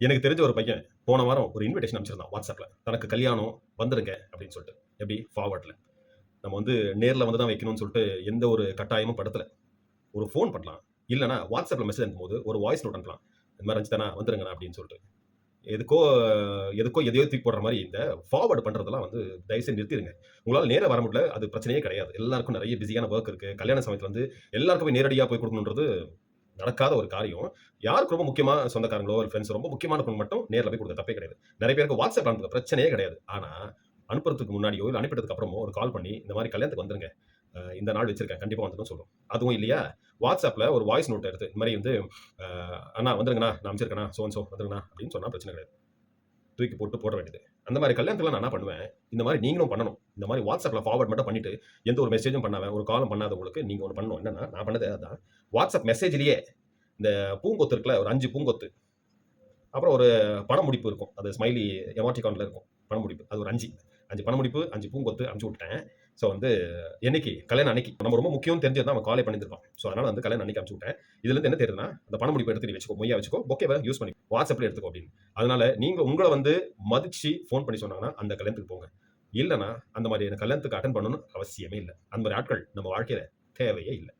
எனக்கு தெரிஞ்ச ஒரு பையன் போன வாரம் ஒரு இன்விடேஷன் அனுப்பிச்சிருந்தான் வாட்ஸ்அப்பில் தனக்கு கல்யாணம் வந்துருங்க அப்படின்னு சொல்லிட்டு. எப்படி? ஃபார்வர்டில் நம்ம வந்து நேரில் வந்து தான் வைக்கணும்னு சொல்லிட்டு எந்த ஒரு கட்டாயமும் படுத்தலை. ஒரு ஃபோன் பண்ணலாம். இல்லைனா வாட்ஸ்அப்பில் மெசேஜ் அனுப்பும்போது ஒரு வாய்ஸ் நோட் அனுப்பலாம். இந்த மாதிரி ரஞ்சிதானா வந்துருங்கண்ணா அப்படின்னு சொல்லிட்டு. எதுக்கோ எதுக்கோ எதையோ தூக்கி போடுற மாதிரி இந்த ஃபார்வர்டு பண்ணுறதெல்லாம் வந்து தயவுசெய்து நிறுத்திடுங்க. உங்களால் நேராக வர முடியல அது பிரச்சனையே கிடையாது. எல்லாருக்கும் நிறைய பிஸியான ஒர்க் இருக்குது கல்யாண சமயத்தில் வந்து எல்லாருக்கும் நேரடியாக போய் கொடுக்கணுன்றது நடக்காத ஒரு காரியம். யாருக்கு ரொம்ப முக்கியமாக சொந்தக்காரங்களோ ஒரு ஃப்ரெண்ட்ஸ் ரொம்ப முக்கியமான பொண்ணு மட்டும் நேரில் போய் கொடுக்க தப்பே கிடையாது. நிறைய பேருக்கு வாட்ஸ்அப் அனுப்புறது பிரச்சனையே கிடையாது. ஆனால் அனுப்புறதுக்கு முன்னாடியோ இல்லை அனுப்பிட்டதுக்கு அப்புறமோ ஒரு கால் பண்ணி இந்த மாதிரி கல்யாணத்துக்கு வந்துருங்க. இந்த நாள் வச்சிருக்கேன். கண்டிப்பாக வந்துடும் சொல்லும். அதுவும் இல்லையா? வாட்ஸ்அப்பில் ஒரு வாய்ஸ் நோட் எடுத்து இந்த மாதிரி வந்து அண்ணா வந்துருங்கண்ணா. நான் அமைச்சிருக்கேண்ணா. Zone so வந்துருங்கண்ணா. அப்படின்னு சொன்னால் பிரச்சனை கிடையாது. தூக்கி போட்டு போட வேண்டியது. அந்த மாதிரி கல்யாணத்தில் நான் என்ன பண்ணுவேன்? இந்த மாதிரி நீங்களும் பண்ணணும். இந்த மாதிரி வாட்ஸ்அப்பில் ஃபார்வர்ட் மட்டும் பண்ணிட்டு எந்த ஒரு மெசேஜும் பண்ணாம ஒரு காலம் பண்ணாதவங்களுக்கு நீங்கள் ஒன்று பண்ணணும். என்னன்னா நான் பண்ணது அதான். வாட்ஸ்அப் மெசேஜ்லேயே இந்த பூங்கொத்து இருக்குல்ல ஒரு அஞ்சு பூங்கொத்து. அப்புறம் ஒரு பண முடிப்பு இருக்கும். அது ஸ்மைலி எமாட்டிகானில் இருக்கும். பண முடிப்பு அது ஒரு அஞ்சு. அஞ்சு பண முடிப்பு அஞ்சு பூங்கொத்து அனுப்பிச்சு விட்டேன் ஸோ வந்து என்னைக்கு? கல்யாணம் அன்னைக்கு. நம்ம ரொம்ப முக்கியம் தெரிஞ்சது தான் அவன் காலே பண்ணியிருக்கோம் ஸோ அதனால் வந்து கல்யாணம் அன்னைக்கு அனுப்பிச்சு விட்டேன். இதுலேருந்து என்ன தெரியுதுன்னா அந்த பண முடிப்பு எடுத்து நீ வச்சுக்கோ மொய்யா வச்சுக்கோ ஓகேவா யூஸ் பண்ணி வாட்ஸ்அப்பில் எடுத்துக்கோ அப்படின்னு. அதனால நீங்கள் உங்களை வந்து மதிச்சு ஃபோன் பண்ணி சொன்னாங்கன்னா அந்த கல்யாணத்துக்கு போங்க. இல்லைன்னா அந்த மாதிரி கல்யாணத்துக்கு அட்டன் பண்ணணும்னு அவசியமே இல்லை. அந்த மாதிரி ஆட்கள் நம்ம வாழ்க்கையில் தேவையே இல்லை.